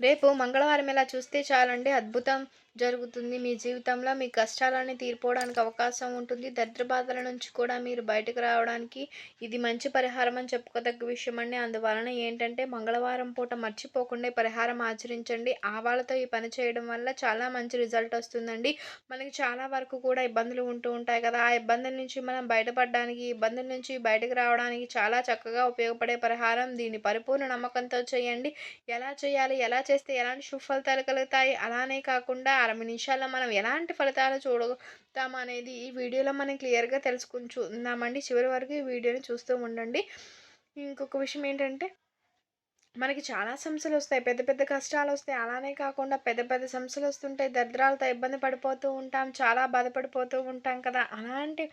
రేపు మంగళవారం ఇలా చూస్తే చాలండి అద్భుతం. జరుగుతుంది. మీ జీవితంలో మీ కష్టాలన్నీ తీరిపోవడానికి అవకాశం ఉంటుంది. దరిద్ర బాధల నుంచి కూడా మీరు బయటకు రావడానికి ఇది మంచి పరిహారం అని చెప్పుకోదగ్గ విషయం అండి. అందువలన ఏంటంటే మంగళవారం పూట మర్చిపోకుండా పరిహారం ఆచరించండి. ఆవాలతో ఈ పని చేయడం వల్ల చాలా మంచి రిజల్ట్ వస్తుందండి. మనకి చాలా వరకు కూడా ఇబ్బందులు ఉంటూ ఉంటాయి కదా. ఆ ఇబ్బందుల నుంచి మనం బయటపడడానికి ఇబ్బందుల నుంచి బయటకు రావడానికి చాలా చక్కగా ఉపయోగపడే పరిహారం. దీన్ని పరిపూర్ణ నమ్మకంతో చేయండి. ఎలా చేయాలి ఎలా చేస్తే ఎలాంటి సుఫలితాలు కలుగుతాయి? అలానే కాకుండా అరవై నిమిషాల్లో మనం ఎలాంటి ఫలితాలు చూడతాం అనేది ఈ వీడియోలో మనం క్లియర్గా తెలుసుకుని చూద్దామండి చివరి వరకు ఈ వీడియోని చూస్తూ ఉండండి. ఇంకొక విషయం ఏంటంటే మనకి చాలా సమస్యలు వస్తాయి. పెద్ద పెద్ద కష్టాలు వస్తాయి. అలానే కాకుండా పెద్ద పెద్ద సమస్యలు వస్తుంటాయి. దరిద్రాలతో ఇబ్బంది పడిపోతూ ఉంటాం. చాలా బాధపడిపోతూ ఉంటాం కదా. అలాంటి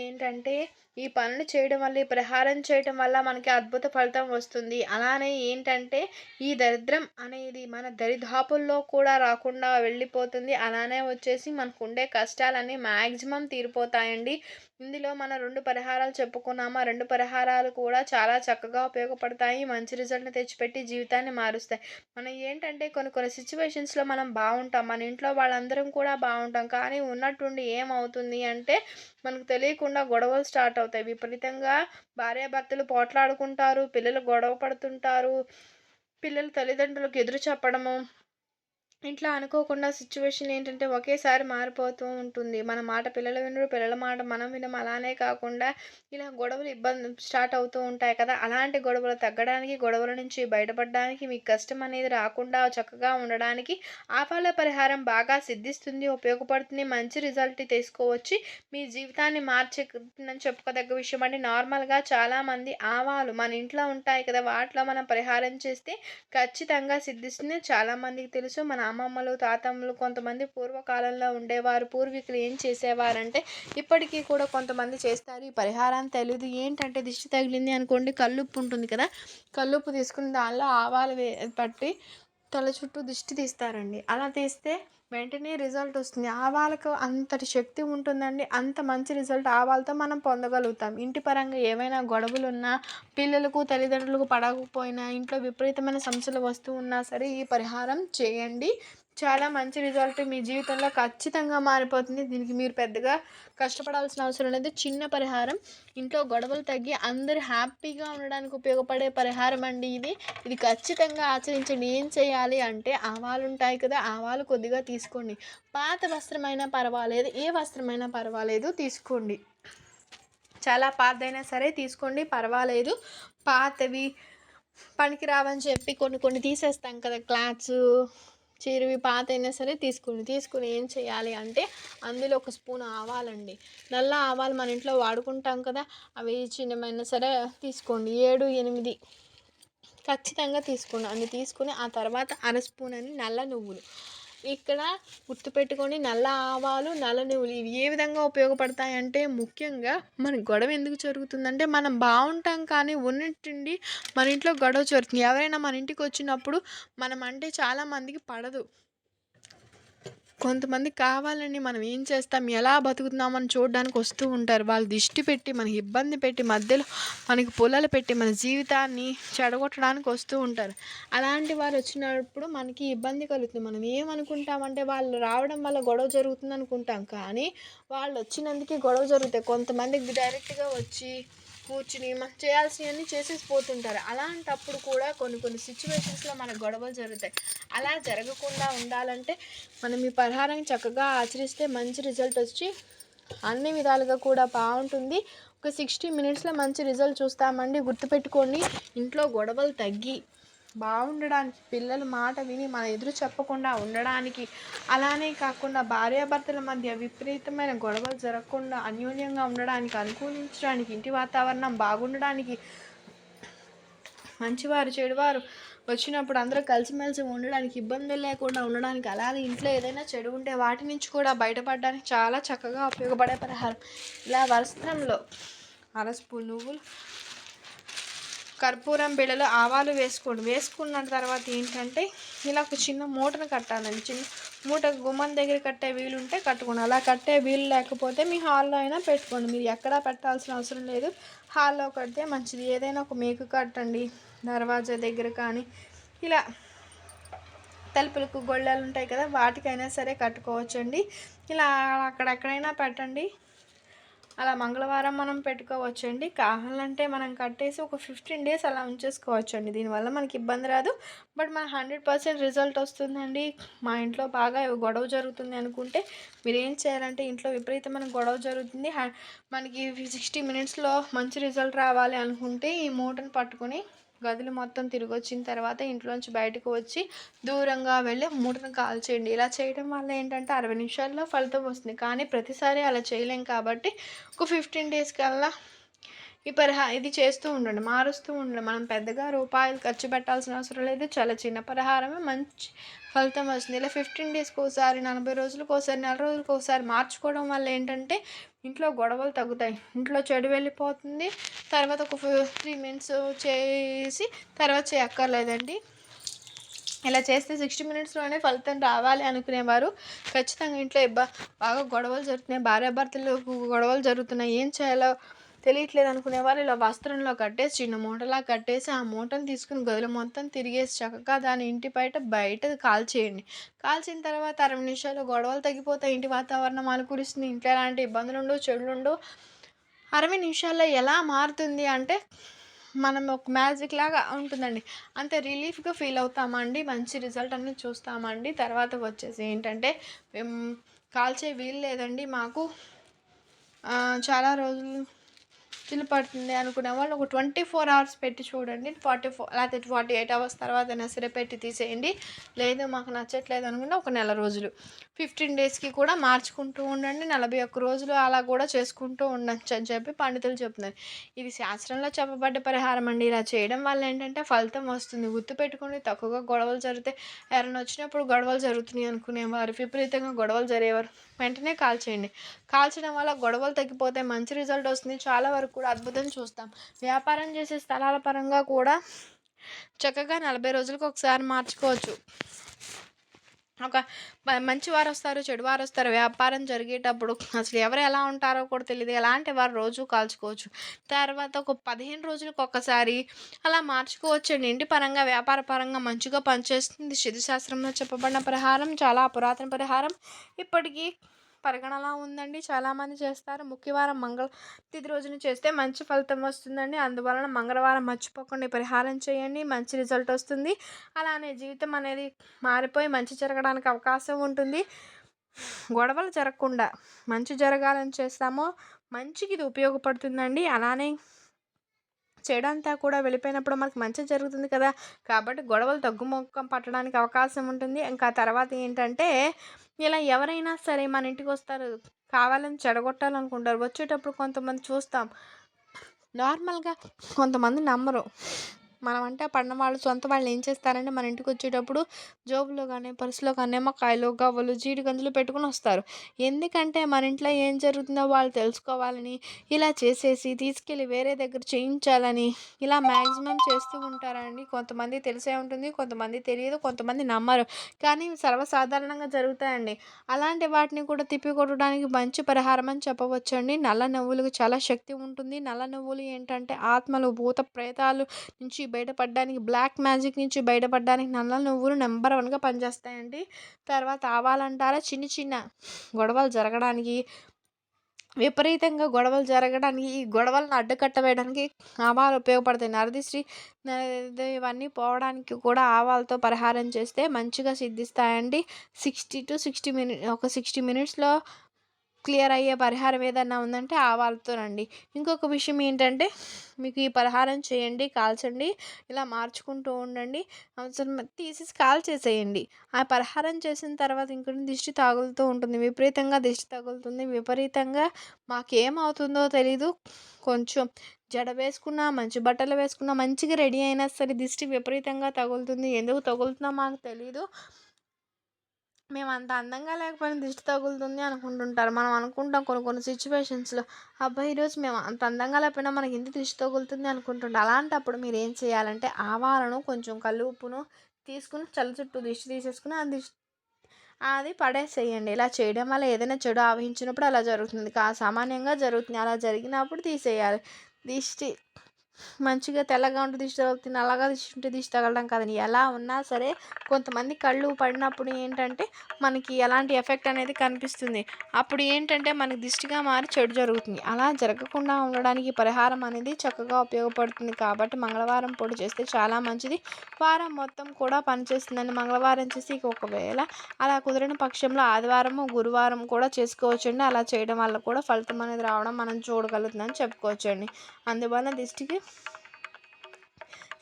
ఏంటంటే ఈ పనులు చేయడం వల్ల ఈ పరిహారం చేయడం వల్ల మనకి అద్భుత ఫలితం వస్తుంది. అలానే ఏంటంటే ఈ దరిద్రం అనేది మన దరిదాపుల్లో కూడా రాకుండా వెళ్ళిపోతుంది. అలానే వచ్చేసి మనకు ఉండే కష్టాలన్నీ మ్యాక్సిమం తీరిపోతాయండి. ఇందులో మన రెండు పరిహారాలు చెప్పుకున్నామా? రెండు పరిహారాలు కూడా చాలా చక్కగా ఉపయోగపడతాయి. మంచి రిజల్ట్ని తెచ్చిపెట్టి జీవితాన్ని మారుస్తాయి. మనం ఏంటంటే కొన్ని కొన్ని సిచ్యువేషన్స్లో మనం బాగుంటాం. మన ఇంట్లో వాళ్ళందరం కూడా బాగుంటాం. కానీ ఉన్నట్టుండి ఏమవుతుంది అంటే మనకు తెలియకుండా గొడవలు స్టార్ట్ అవుతాయి. విపరీతంగా భార్యాభర్తలు పోట్లాడుకుంటారు పిల్లలు గొడవ పడుతుంటారు పిల్లలు తల్లిదండ్రులకు ఎదురు చెప్పడము ఇట్లా అనుకోకుండా సిచ్యువేషన్ ఏంటంటే ఒకేసారి మారిపోతూ ఉంటుంది. మన మాట పిల్లలు వినరు పిల్లల మాట మనం వినం. అలానే కాకుండా ఇలా గొడవలు ఇబ్బంది స్టార్ట్ అవుతూ ఉంటాయి కదా. అలాంటి గొడవలు తగ్గడానికి గొడవల నుంచి బయటపడడానికి మీకు కష్టం అనేది రాకుండా చక్కగా ఉండడానికి ఆపాల పరిహారం బాగా సిద్ధిస్తుంది ఉపయోగపడుతుంది మంచి రిజల్ట్ తీసుకోవచ్చు. మీ జీవితాన్ని మార్చేదని చెప్పుకోదగ్గ విషయం అంటే నార్మల్గా చాలామంది ఆవాలు మన ఇంట్లో ఉంటాయి కదా వాటిలో మనం పరిహారం చేస్తే ఖచ్చితంగా సిద్ధిస్తుంది. చాలామందికి తెలుసు మన అమ్మమ్మలు తాతమ్మలు కొంతమంది పూర్వకాలంలో ఉండేవారు పూర్వీకులు ఏం చేసేవారంటే ఇప్పటికీ కూడా కొంతమంది చేస్తారు. ఈ పరిహారం తెలియదు ఏంటంటే దిష్టి తగిలింది అనుకోండి కల్లుప్పు ఉంటుంది కదా. కల్లుప్పు తీసుకుని దానిలో ఆవాలు వే పట్టి తల చుట్టూ దిష్టి తీస్తారండి. అలా తీస్తే వెంటనే రిజల్ట్ వస్తుంది. ఆవాలకు అంతటి శక్తి ఉంటుందండి. అంత మంచి రిజల్ట్ ఆవాలతో మనం పొందగలుగుతాం. ఇంటి పరంగా ఏవైనా గొడవలు ఉన్నా పిల్లలకు తల్లిదండ్రులకు పడకపోయినా ఇంట్లో విపరీతమైన సమస్యలు వస్తూ ఉన్నా సరే ఈ పరిహారం చేయండి. చాలా మంచి రిజల్ట్ మీ జీవితంలో ఖచ్చితంగా మారిపోతుంది. దీనికి మీరు పెద్దగా కష్టపడాల్సిన అవసరం లేదు. చిన్న పరిహారం. ఇంట్లో గొడవలు తగ్గి అందరు హ్యాపీగా ఉండడానికి ఉపయోగపడే పరిహారం అండి ఇది. ఇది ఖచ్చితంగా ఆచరించండి. ఏం చేయాలి అంటే ఆవాలు ఉంటాయి కదా ఆవాలు కొద్దిగా తీసుకోండి. పాత వస్త్రమైనా పర్వాలేదు ఏ వస్త్రమైనా పర్వాలేదు తీసుకోండి. చాలా పాతదైనా సరే తీసుకోండి పర్వాలేదు. పాతవి పనికి రావని చెప్పి కొన్ని కొన్ని తీసేస్తాం కదా క్లాత్స్ చీరవి పాత అయినా సరే తీసుకుని తీసుకుని ఏం చేయాలి అంటే అందులో ఒక స్పూన్ ఆవాలండి. నల్ల ఆవాలు మన ఇంట్లో వాడుకుంటాం కదా అవి చిన్నమైనా సరే తీసుకోండి. ఏడు ఎనిమిది ఖచ్చితంగా తీసుకోండి. అన్ని తీసుకుని ఆ తర్వాత అర స్పూన్ అని నల్ల నువ్వులు. ఇక్కడ గుర్తుపెట్టుకొని నల్ల ఆవాలు నల్ల నువ్వులు ఇవి ఏ విధంగా ఉపయోగపడతాయంటే ముఖ్యంగా మన గొడవ ఎందుకు జరుగుతుందంటే మనం బాగుంటాం కానీ ఉన్నట్టుండి మన ఇంట్లో గొడవ జరుగుతుంది. ఎవరైనా మన ఇంటికి వచ్చినప్పుడు మనం అంటే చాలామందికి పడదు. కొంతమంది కావాలని మనం ఏం చేస్తాం? ఎలా బతుకుతున్నామని చూడడానికి వస్తూ ఉంటారు. వాళ్ళు దిష్టి పెట్టి మనకి ఇబ్బంది పెట్టి మధ్యలో మనకి పొలాలు పెట్టి మన జీవితాన్ని చెడగొట్టడానికి వస్తూ ఉంటారు. అలాంటి వారు వచ్చినప్పుడు మనకి ఇబ్బంది కలుగుతుంది. మనం ఏమనుకుంటామంటే వాళ్ళు రావడం వల్ల గొడవ జరుగుతుంది అనుకుంటాం కానీ వాళ్ళు వచ్చినందుకే గొడవ జరుగుతాయి. కొంతమంది డైరెక్ట్గా వచ్చి కూర్చుని మనం చేయాల్సినవన్నీ చేసేసి పోతుంటారు. అలాంటప్పుడు కూడా కొన్ని కొన్ని సిచ్యువేషన్స్లో మన గొడవలు జరుగుతాయి. అలా జరగకుండా ఉండాలంటే మనం ఈ పరిహారం చక్కగా ఆచరిస్తే మంచి రిజల్ట్ వచ్చి అన్ని విధాలుగా కూడా బాగుంటుంది. ఒక సిక్స్టీ మినిట్స్లో మంచి రిజల్ట్ చూస్తామండి. గుర్తుపెట్టుకోండి. ఇంట్లో గొడవలు తగ్గి బాగుండడానికి పిల్లల మాట విని మన ఎదురు చెప్పకుండా ఉండడానికి. అలానే కాకుండా భార్యాభర్తల మధ్య విపరీతమైన గొడవలు జరగకుండా అన్యోన్యంగా ఉండడానికి అనుకూలించడానికి ఇంటి వాతావరణం బాగుండడానికి మంచివారు చెడువారు వచ్చినప్పుడు అందరూ కలిసిమెలిసి ఉండడానికి ఇబ్బందులు లేకుండా ఉండడానికి అలాగే ఇంట్లో ఏదైనా చెడు ఉంటే వాటి నుంచి కూడా బయటపడడానికి చాలా చక్కగా ఉపయోగపడే పరిహారం. ఇలా వస్త్రంలో అర నువ్వులు కర్పూరం బిళ్ళలు ఆవాలు వేసుకోండి వేసుకున్న తర్వాత ఏంటంటే ఇలా ఒక చిన్న మూటను కట్టాలండి. చిన్న మూట గుమ్మం దగ్గర కట్టే వీలు ఉంటే కట్టుకోండి. అలా కట్టే వీలు లేకపోతే మీ హాల్లో అయినా పెట్టుకోండి. మీరు ఎక్కడా పెట్టాల్సిన అవసరం లేదు. హాల్లో కడితే మంచిది. ఏదైనా ఒక మేకు కట్టండి దర్వాజా దగ్గర కానీ. ఇలా తలుపులకు గొళ్ళాలు ఉంటాయి కదా వాటికైనా సరే కట్టుకోవచ్చండి. ఇలా అక్కడెక్కడైనా పెట్టండి. అలా మంగళవారం మనం పెట్టుకోవచ్చండి. కావాలంటే మనం కట్టేసి ఒక ఫిఫ్టీన్ డేస్ అలా ఉంచేసుకోవచ్చండి. దీనివల్ల మనకి ఇబ్బంది రాదు. బట్ మన హండ్రెడ్ పర్సెంట్ రిజల్ట్ వస్తుందండి. మా ఇంట్లో బాగా గొడవ జరుగుతుంది అనుకుంటే మీరు ఏం చేయాలంటే ఇంట్లో విపరీతమైన గొడవ జరుగుతుంది. మనకి సిక్స్టీ మినిట్స్లో మంచి రిజల్ట్ రావాలి అనుకుంటే ఈ మూటను పట్టుకొని గదులు మొత్తం తిరిగి వచ్చిన తర్వాత ఇంట్లోంచి బయటకు వచ్చి దూరంగా వెళ్ళి మూటను కాల్చేయండి. ఇలా చేయడం వల్ల ఏంటంటే అరవై నిమిషాల్లో ఫలితం వస్తుంది. కానీ ప్రతిసారి అలా చేయలేం కాబట్టి ఒక ఫిఫ్టీన్ డేస్ కల్లా ఈ పరిహా ఇది చేస్తూ ఉండండి. మారుస్తూ ఉండండి. మనం పెద్దగా రూపాయలు ఖర్చు పెట్టాల్సిన అవసరం లేదు. చాలా చిన్న పరిహారమే మంచి ఫలితం వస్తుంది ఇలా ఫిఫ్టీన్ డేస్కి ఒకసారి నలభై రోజులకు ఒకసారి నెల రోజులకు ఒకసారి మార్చుకోవడం వల్ల ఏంటంటే ఇంట్లో గొడవలు తగ్గుతాయి. ఇంట్లో చెడు వెళ్ళిపోతుంది. తర్వాత ఒక త్రీ మినిట్స్ చేసి తర్వాత చేయక్కర్లేదండి. ఇలా చేస్తే సిక్స్టీ మినిట్స్లోనే ఫలితం రావాలి అనుకునేవారు. ఖచ్చితంగా ఇంట్లో బాగా గొడవలు జరుగుతున్నాయి. భార్యాభర్తలు గొడవలు జరుగుతున్నాయి. ఏం చేయాలో తెలియట్లేదు అనుకునే వాళ్ళు ఇలా వస్త్రంలో కట్టేసి చిన్న మూటలా కట్టేసి ఆ మూటను తీసుకుని గదులు మొత్తం తిరిగేసి చక్కగా దాని ఇంటి బయట బయట కాల్చేయండి. కాల్చిన తర్వాత అరవై నిమిషాలు గొడవలు తగ్గిపోతాయి. ఇంటి వాతావరణం అనుకూలిస్తుంది. ఇంట్లో ఎలాంటి ఇబ్బందులు ఉండవు చెడులు ఉండవు. అరవై నిమిషాల్లో ఎలా మారుతుంది అంటే మనం ఒక మ్యాజిక్ లాగా ఉంటుందండి. అంతే రిలీఫ్గా ఫీల్ అవుతామండి. మంచి రిజల్ట్ అనేది చూస్తామండి. తర్వాత వచ్చేసి ఏంటంటే కాల్చే వీలు లేదండి. మాకు చాలా రోజులు చిల్లు పడుతుంది అనుకునే వాళ్ళు ఒక ట్వంటీ ఫోర్ అవర్స్ పెట్టి చూడండి. ఫార్టీ ఫోర్ లేకపోతే ఫార్టీ ఎయిట్ అవర్స్ తర్వాత అయినా పెట్టి తీసేయండి. లేదు మాకు నచ్చట్లేదు అనుకుంటే ఒక నెల రోజులు. ఫిఫ్టీన్ డేస్కి కూడా మార్చుకుంటూ ఉండండి. నలభై ఒక్క రోజులు అలా కూడా చేసుకుంటూ ఉండొచ్చు అని చెప్పి పండితులు చెప్తున్నారు. ఇది శాస్త్రంలో చెప్పబడ్డ పరిహారం అండి. ఇలా చేయడం వల్ల ఏంటంటే ఫలితం వస్తుంది. గుర్తు పెట్టుకుని తక్కువగా గొడవలు జరిగితే ఎవరైనా వచ్చినప్పుడు గొడవలు జరుగుతున్నాయి అనుకునేవారు విపరీతంగా గొడవలు జరిగేవారు వెంటనే కాల్చేయండి కాల్చడం వల్ల గొడవలు తగ్గిపోతే మంచి రిజల్ట్ వస్తుంది. చాలా వరకు కూడా అద్భుతం చూస్తాం. వ్యాపారం చేసే స్థలాల పరంగా కూడా చక్కగా నలభై రోజులకు ఒకసారి మార్చుకోవచ్చు. ఒక మంచి వారు వస్తారు చెడు వారు వస్తారు. వ్యాపారం జరిగేటప్పుడు అసలు ఎవరు ఎలా ఉంటారో కూడా తెలియదు ఎలాంటి వారు రోజు కాల్చుకోవచ్చు. తర్వాత ఒక పదిహేను రోజులకు ఒకసారి అలా మార్చుకోవచ్చు అండి ఇంటి పరంగా వ్యాపార పరంగా మంచిగా పనిచేస్తుంది. శిథిశాస్త్రంలో చెప్పబడిన పరిహారం చాలా పురాతన పరిహారం. ఇప్పటికీ పరిగణలా ఉందండి. చాలామంది చేస్తారు. ముఖ్యవారం మంగళ తిథి రోజున చేస్తే మంచి ఫలితం వస్తుందండి. అందువలన మంగళవారం మర్చిపోకుండా పరిహారం చేయండి. మంచి రిజల్ట్ వస్తుంది. అలానే జీవితం అనేది మారిపోయి మంచి జరగడానికి అవకాశం ఉంటుంది. గొడవలు జరగకుండా మంచి జరగాలని చేస్తామో మంచికి ఇది ఉపయోగపడుతుందండి. అలానే చెడంతా కూడా వెళ్ళిపోయినప్పుడు మనకు మంచి జరుగుతుంది కదా. కాబట్టి గొడవలు తగ్గుముఖం పట్టడానికి అవకాశం ఉంటుంది. ఇంకా తర్వాత ఏంటంటే ఇలా ఎవరైనా సరే మన ఇంటికి వస్తారు. కావాలని చెడగొట్టాలనుకుంటారు. వచ్చేటప్పుడు కొంతమంది చూస్తాం. నార్మల్గా కొంతమంది నమ్మరు. మనం అంటే పడిన వాళ్ళు సొంత వాళ్ళు ఏం చేస్తారంటే మన ఇంటికి వచ్చేటప్పుడు జోబులో కానీ పర్సులో కానీ నిమ్మకాయలు గవ్వలు జీడి గంజులు పెట్టుకుని వస్తారు. ఎందుకంటే మన ఇంట్లో ఏం జరుగుతుందో వాళ్ళు తెలుసుకోవాలని ఇలా చేసేసి తీసుకెళ్ళి వేరే దగ్గర చేయించాలని ఇలా మ్యాక్సిమం చేస్తూ ఉంటారండి. కొంతమంది తెలిసే ఉంటుంది కొంతమంది తెలియదు కొంతమంది నమ్మరు. కానీ సర్వసాధారణంగా జరుగుతాయండి. అలాంటి వాటిని కూడా తిప్పికొట్టడానికి మంచి పరిహారం అని చెప్పవచ్చండి. నల్ల నువ్వులకు చాలా శక్తి ఉంటుంది. నల్ల నువ్వులు ఏంటంటే ఆత్మలు భూత ప్రేతాలు నుంచి బయటపడడానికి బ్లాక్ మ్యాజిక్ నుంచి బయటపడడానికి నల్ల నువ్వులు నెంబర్ వన్గా పనిచేస్తాయండి. తర్వాత ఆవాలంటారా చిన్న చిన్న గొడవలు జరగడానికి విపరీతంగా గొడవలు జరగడానికి ఈ గొడవలను అడ్డుకట్ట వేయడానికి ఆవాలు ఉపయోగపడతాయి. నరదిశ్రీ ఇవన్నీ పోవడానికి కూడా ఆవాలతో పరిహారం చేస్తే మంచిగా సిద్ధిస్తాయండి. సిక్స్టీ టు సిక్స్టీ మినిట్ ఒక సిక్స్టీ మినిట్స్లో క్లియర్ అయ్యే పరిహారం ఏదన్నా ఉందంటే ఆవాలతోనండి ఇంకొక విషయం ఏంటంటే మీకు ఈ పరిహారం చేయండి కాల్చండి ఇలా మార్చుకుంటూ ఉండండి. అవసరం తీసేసి కాల్ చేసేయండి. ఆ పరిహారం చేసిన తర్వాత ఇంకొన్ని దిష్టి తగులుతూ ఉంటుంది. విపరీతంగా దిష్టి తగులుతుంది. విపరీతంగా మాకేమవుతుందో తెలీదు. కొంచెం జడ వేసుకున్నా మంచి బట్టలు వేసుకున్నా మంచిగా రెడీ అయినా సరే దిష్టి విపరీతంగా తగులుతుంది. ఎందుకు తగులుతుందో మాకు తెలీదు. మేము అంత అందంగా లేకపోయినా దిష్టి తగులుతుంది అనుకుంటుంటారు. మనం అనుకుంటాం కొన్ని కొన్ని సిచ్యువేషన్స్లో అబ్బాయి ఈరోజు మేము అంత అందంగా లేకపోయినా మనకి ఇంత దిష్టి తగులుతుంది అనుకుంటుంటాం అలాంటప్పుడు మీరు ఏం చేయాలంటే ఆవాలను కొంచెం కలుపును ఉప్పును తీసుకుని చల్ల చుట్టూ దిష్టి తీసేసుకుని ఆ దిష్టి అది పడేసేయండి. ఇలా చేయడం వల్ల ఏదైనా చెడు ఆవహించినప్పుడు అలా జరుగుతుంది. కా సామాన్యంగా జరుగుతుంది. అలా జరిగినప్పుడు తీసేయాలి. దిష్టి మంచిగా తెల్లగా ఉంటే దిష్టి తగులుతుంది నల్లగా దిష్టి ఉంటే దిష్టి తగలడం కాదని ఎలా ఉన్నా సరే కొంతమంది కళ్ళు పడినప్పుడు ఏంటంటే మనకి ఎలాంటి ఎఫెక్ట్ అనేది కనిపిస్తుంది. అప్పుడు ఏంటంటే మనకి దిష్టిగా మారి చెడు జరుగుతుంది. అలా జరగకుండా ఉండడానికి పరిహారం అనేది చక్కగా ఉపయోగపడుతుంది. కాబట్టి మంగళవారం పొడి చేస్తే చాలా మంచిది. వారం మొత్తం కూడా పనిచేస్తుందని మంగళవారం చేసి ఒకవేళ అలా కుదిరిన పక్షంలో ఆదివారము గురువారం కూడా చేసుకోవచ్చండి. అలా చేయడం వల్ల కూడా ఫలితం అనేది రావడం మనం చూడగలుగుతుందని చెప్పుకోవచ్చండి. అందువల్ల దిష్టికి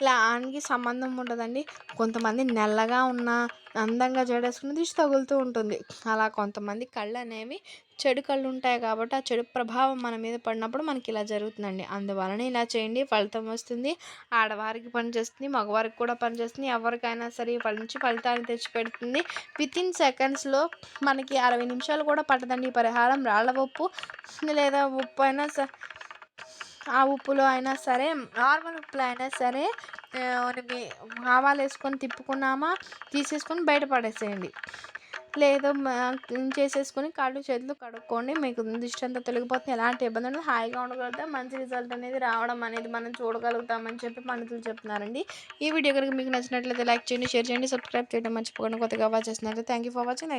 ఇలా సంబంధం ఉండదండి. కొంతమంది నల్లగా ఉన్న అందంగా జడేసుకుని దిష్టి తగులుతూ ఉంటుంది. అలా కొంతమంది కళ్ళు అనేవి చెడు కళ్ళు ఉంటాయి కాబట్టి ఆ చెడు ప్రభావం మన మీద పడినప్పుడు మనకి ఇలా జరుగుతుందండి. అందువలన ఇలా చేయండి ఫలితం వస్తుంది. ఆడవారికి పనిచేస్తుంది మగవారికి కూడా పనిచేస్తుంది ఎవరికైనా సరే నుంచి ఫలితాన్ని తెచ్చిపెడుతుంది. విత్ ఇన్ సెకండ్స్లో మనకి అరవై నిమిషాలు కూడా పట్టదండి ఈ పరిహారం. రాళ్ళ ఉప్పు లేదా ఉప్పు అయినా సరే ఆ ఉప్పులో అయినా సరే నార్మల్ ఉప్పులో అయినా సరే ఆవాలు వేసుకొని తిప్పుకున్నామా తీసేసుకొని బయట పడేసేయండి. లేదు చేసేసుకొని కాళ్ళు చేతులు కడుక్కోండి. మీకు దిష్టి తొలగిపోతుంది. ఎలాంటి ఇబ్బంది ఉండదు. హాయిగా ఉండగలుగుతాం. మంచి రిజల్ట్ అనేది రావడం అనేది మనం చూడగలుగుతామని చెప్పి పండితులు చెప్తున్నారండి. ఈ వీడియో కనుక మీకు నచ్చినట్లయితే లైక్ చేయండి షేర్ చేయండి సబ్స్క్రైబ్ చేయడం మర్చిపోకండి. కొత్తగా వాచ్ చేస్తున్నారు థ్యాంక్ యూ ఫర్ వాచింగ్